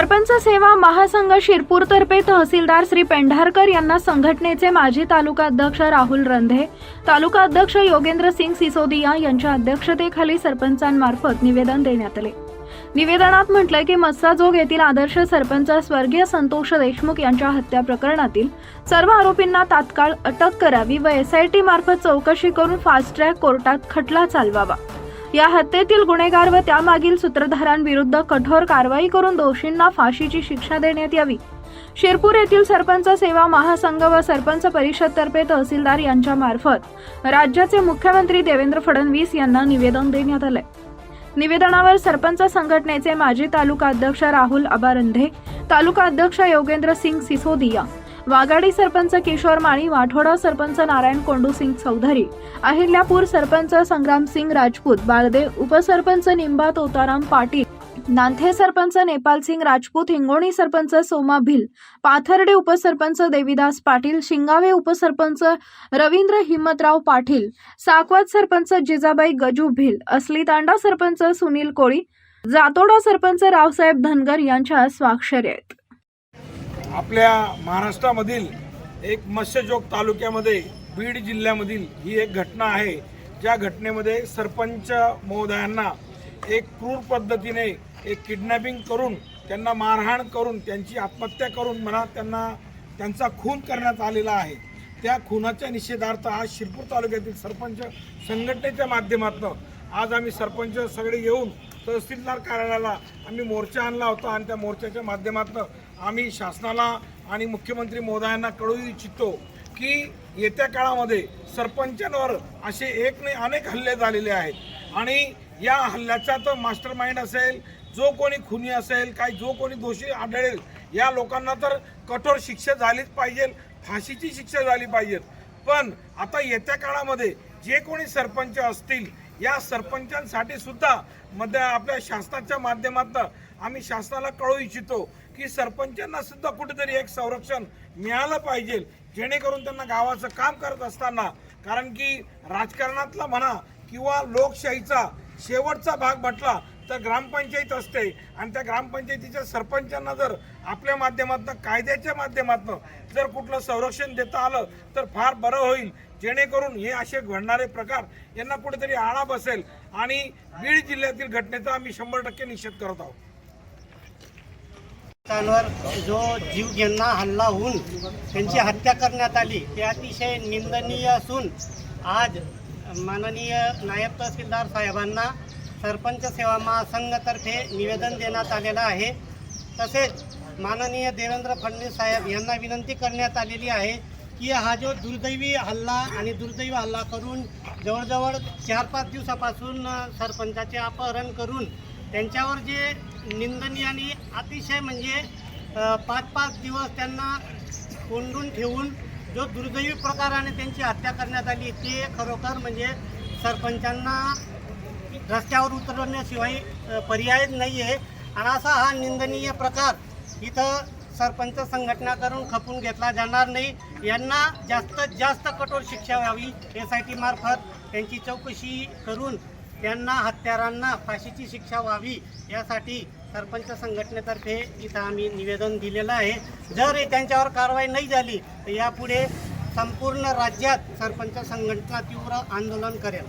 सरपंच सेवा महासंघ शिरपूरतर्फे तहसीलदार श्री पेंढारकर यांना संघटनेचे माजी तालुका अध्यक्ष राहुल रंधे तालुका अध्यक्ष योगेंद्र सिंग सिसोदिया यांच्या अध्यक्षतेखाली सरपंचांमार्फत निवेदन देण्यात आले. निवेदनात म्हटलंय की मस्साजोग येथील आदर्श सरपंच स्वर्गीय संतोष देशमुख यांच्या हत्या प्रकरणातील सर्व आरोपींना तात्काळ अटक करावी व एसआयटी मार्फत चौकशी करून फास्ट ट्रॅक कोर्टात खटला चालवावा. या हत्येतील गुन्हेगार व त्यामागील सूत्रधारांविरुद्ध कठोर कारवाई करून दोषींना फाशीची शिक्षा देण्यात यावी. शिरपूर येथील सरपंच सेवा महासंघ व सरपंच परिषदतर्फे तहसीलदार यांच्या मार्फत राज्याचे मुख्यमंत्री देवेंद्र फडणवीस यांना निवेदन देण्यात आले निवेदनावर सरपंच संघटनेचे माजी तालुका अध्यक्ष राहुल अबारंधे तालुका अध्यक्ष योगेंद्र सिंग सिसोदिया वाघाडी सरपंच किशोर माळी वाठोडा सरपंच नारायण कोंडूसिंग चौधरी अहिल्यापूर सरपंच संग्रामसिंग राजपूत बाळदेव उपसरपंच निंबा तोताराम पाटील नांथे सरपंच नेपालसिंग राजपूत हिंगोणी सरपंच सोमा भिल पाथर्डे उपसरपंच देविदास पाटील शिंगावे उपसरपंच रवींद्र हिम्मतराव पाटील साकवत सरपंच जिजाबाई गजू भिल असली तांडा सरपंच सुनील कोळी जातोडा सरपंच रावसाहेब धनगर यांच्या स्वाक्षरी आहेत. आपल्या महाराष्ट्रामधील एक मत्स्यजोग तालुक्यामध्ये बीड जिल्ह्यामधील ही एक घटना आहे. ज्या घटनेमध्ये सरपंच महोदयांना एक क्रूर पद्धतीने एक किडनॅपिंग करून त्यांना मारहाण करून त्यांची आत्महत्या करून म्हणा त्यांना त्यांचा खून करण्यात आलेला आहे. त्या खुनाच्या निषेधार्थ आज शिरपूर तालुक्यातील सरपंच संघटनेच्या माध्यमातून आज आम्ही सरपंच सगळे येऊन तहसीलदार कार्यालयाला आम्ही मोर्चा आणला होता आणि त्या मोर्चाच्या माध्यमातून आम्ही शासनाला आणि मुख्यमंत्री मोदयांना कळू इच्छितो की येत्या काळामध्ये सरपंचांवर असे एक नाही अनेक हल्ले झालेले आहेत. आणि या हल्ल्याचा तर मास्टर माइंड असेल जो कोणी खुनी असेल काही जो कोणी दोषी आढळेल या लोकांना तर कठोर शिक्षा झालीच पाहिजे फाशीची शिक्षा झाली पाहिजे. पण आता येत्या काळामध्ये जे कोणी सरपंच असतील या सरपंचांसाठी सुद्धा मध्ये आपल्या शासनाच्या माध्यमातून आम्ही शासनाला कळू इच्छितो की सरपंचांना सुद्धा कुठेतरी एक संरक्षण मिळालं पाहिजे जेणेकरून त्यांना गावाचं काम करत असताना कारण की राजकारणातला म्हणा किंवा लोकशाहीचा शेवटचा भाग म्हटला तर ग्रामपंचायत असते. आणि त्या ग्रामपंचायतीच्या सरपंचांना जर आपल्या माध्यमातून कायद्याच्या माध्यमातून जर कुठलं संरक्षण देता आलं तर फार बरं होईल. जेणेकरून हे असे घडणारे प्रकार यांना कुठेतरी आळा बसेल आणि बीड जिल्ह्यातील घटनेचा आम्ही शंभर टक्के निषेध करत आहोत. जो जीव ज्यांना हल्ला होऊन त्यांची हत्या करण्यात आली ते अतिशय निंदनीय असून आज माननीय नायब तहसीलदार साहेबांना सरपंच सेवा महासंघातर्फे निवेदन देण्यात आलेलं आहे. तसेच माननीय देवेंद्र फडणवीस साहेब यांना विनंती करण्यात आलेली आहे की हा जो दुर्दैवी हल्ला आणि दुर्दैवी हल्ला करून जवळजवळ चार पाच दिवसापासून सरपंचाचे अपहरण करून त्यांच्यावर जे निंदनीय आणि अतिशय म्हणजे पाच पाच दिवस त्यांना कोंडून ठेवून जो दुर्दैवी प्रकाराने त्यांची हत्या करण्यात आली ते खरोखर म्हणजे सरपंचांना रस्त्यावर उतरवण्याशिवाय पर्यायच पर्याय नाही आहे आणि असा हा निंदनीय प्रकार इथं सरपंच संघटना करून खपून घेतला जाणार नाही. यांना जास्तीत जास्त कठोर शिक्षा व्हावी एस आय टीमार्फत त्यांची चौकशी करून त्यांना हत्यारांना फाशीची शिक्षा व्हावी यासाठी सरपंच संघटनेतर्फे इथं आम्ही निवेदन दिलेलं आहे. जर त्यांच्यावर कारवाई नाही झाली तर यापुढे संपूर्ण राज्यात सरपंच संघटना तीव्र आंदोलन करेल.